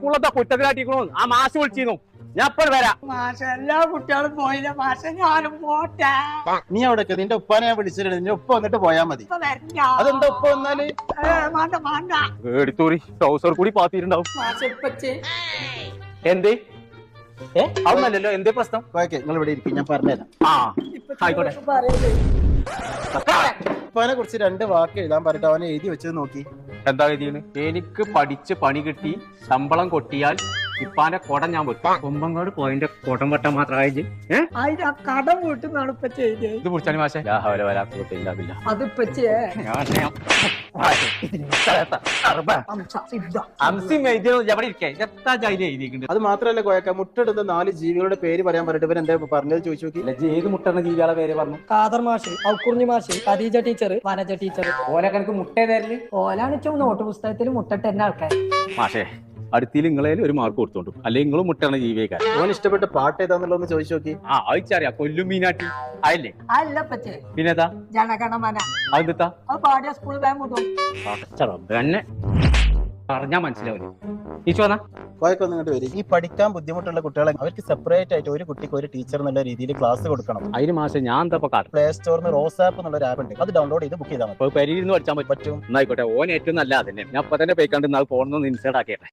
സ്കൂളിലത്തെ കുറ്റത്തിലാട്ടിക്കണോ ആ മാഷ് വിളിച്ചിരുന്നു. ഞാൻ ഇപ്പോൾ വരാം. മാഷ എല്ലാ കുട്ടികളും പോയില്ല? മാഷ ഞാനും പോട്ടെ. നീ അവിടെ നിന്റെ ഉപ്പാനെ ഞാൻ വിളിച്ചിട്ടുണ്ട്. നിന്റെ ഉപ്പ വന്നിട്ട് പോയാ മതി. ഇപ്പൊ വരണ്ട. അതെന്താ ഉപ്പ വന്നാൽ? ഏ, വേണ്ട വേണ്ട. എടുത്തോറി ട്രൗസർ കൂടി പാത്തിട്ടുണ്ടാവും മാഷ എന്തേ? ഏ? അതൊന്നല്ലല്ലോ എന്തേ പ്രശ്നം? ഓക്കെ നിങ്ങൾ ഇവിടെ ഇരിക്കും ഞാൻ പറഞ്ഞുതരാം. ആ ആയിക്കോട്ടെ. പറയല്ലേ ഉപ്പാനെ കുറിച്ച് രണ്ട് വാക്ക് എഴുതാൻ പറഞ്ഞിട്ട് അവനെ എഴുതി വെച്ചത് നോക്കി. എന്താ എഴുതിയത് എനിക്ക് പഠിച്ച് പണി കിട്ടി ശമ്പളം കൊട്ടിയാൽ ഇപ്പാന്റെ കൊടം ഞാൻ വെക്കും. കൊമ്പങ്ങാട് പോയിന്റെ കൊടം വെട്ടാൻ മാത്രമായി അതിന്റെ അതിന് ആ കടം വീട്ടുന്നാണ് ഇപ്പൊ ചെയ്തത്. ഇത് പിടിച്ചാൽ മാഷെ രാഹുല വരാത്തില്ല അത് അത് മാത്രല്ല കോയക്ക മുട്ടെടുത്ത നാല് ജീവികളുടെ പേര് പറയാൻ പറഞ്ഞിട്ട് ഇവർ എന്താ പറഞ്ഞത് ചോദിച്ചു നോക്കി. ഏത് മുട്ടണ ജീവികളെ പേര് പറഞ്ഞു? കാദർ മാഷ് ഔക്കുറിഞ്ഞി മാഷ് ഖദീജ ടീച്ചർ വനജ ടീച്ചർ ഓലക്കനക്ക് മുട്ടേ തരൽ. ഓലാണ് നോട്ട് പുസ്തകത്തിൽ മുട്ടിട്ടെന്നെ ആൾക്കാർ മാഷേ അടുത്തിൽ നിങ്ങളെ ഒരു മാർക്ക് കൊടുത്തോണ്ടു. അല്ലെങ്കിൽ നിങ്ങളും മുട്ടാണ് ജീവിക്കാൻ ഓൻ ഇഷ്ടപ്പെട്ട പാട്ട് ഏതാന്നുള്ളതെന്ന് ചോദിച്ചു നോക്കി. ആ അയച്ചറിയാ കൊല്ലും മീനാട്ടി. അല്ലേ അല്ല പച്ചേ പിന്നെതാ? ജനഗണമന. അതെത്താ അത് പാടിയ സ്കൂൾ ബാങ്ക് തന്നെ. പറഞ്ഞാ മനസ്സിലാവില്ല. ഇങ്ങോട്ട് വരും. ഈ പഠിക്കാൻ ബുദ്ധിമുട്ടുള്ള കുട്ടികളെ അവർക്ക് സെപ്പറേറ്റ് ആയിട്ട് ഒരു കുട്ടിക്ക് ഒരു ടീച്ചർ എന്നുള്ള രീതിയിൽ ക്ലാസ് കൊടുക്കണം. അതിന് മാസം ഞാൻ എന്താ കാട്ടും പ്ലേ സ്റ്റോറിന് റോസ് ആപ്പ് എന്നുള്ള ഒരു ആപ്പ് ഉണ്ട്. അത് ഡൗൺലോഡ് ചെയ്ത് ബുക്ക് ചെയ്താൽ മതി. പരിചയം പെരിയിരുന്ന് പഠിച്ചാൻ പറ്റും. പറ്റും. എന്നായിക്കോട്ടെ ഓൻ ഏറ്റവും നല്ല അതന്നെ. ഞാൻ ഇപ്പൊ തന്നെ പോയിക്കാണ്ട് നാൾ ഫോണിൽ നിന്ന് ഇൻസേർട്ട് ആക്കിയട്ടെ.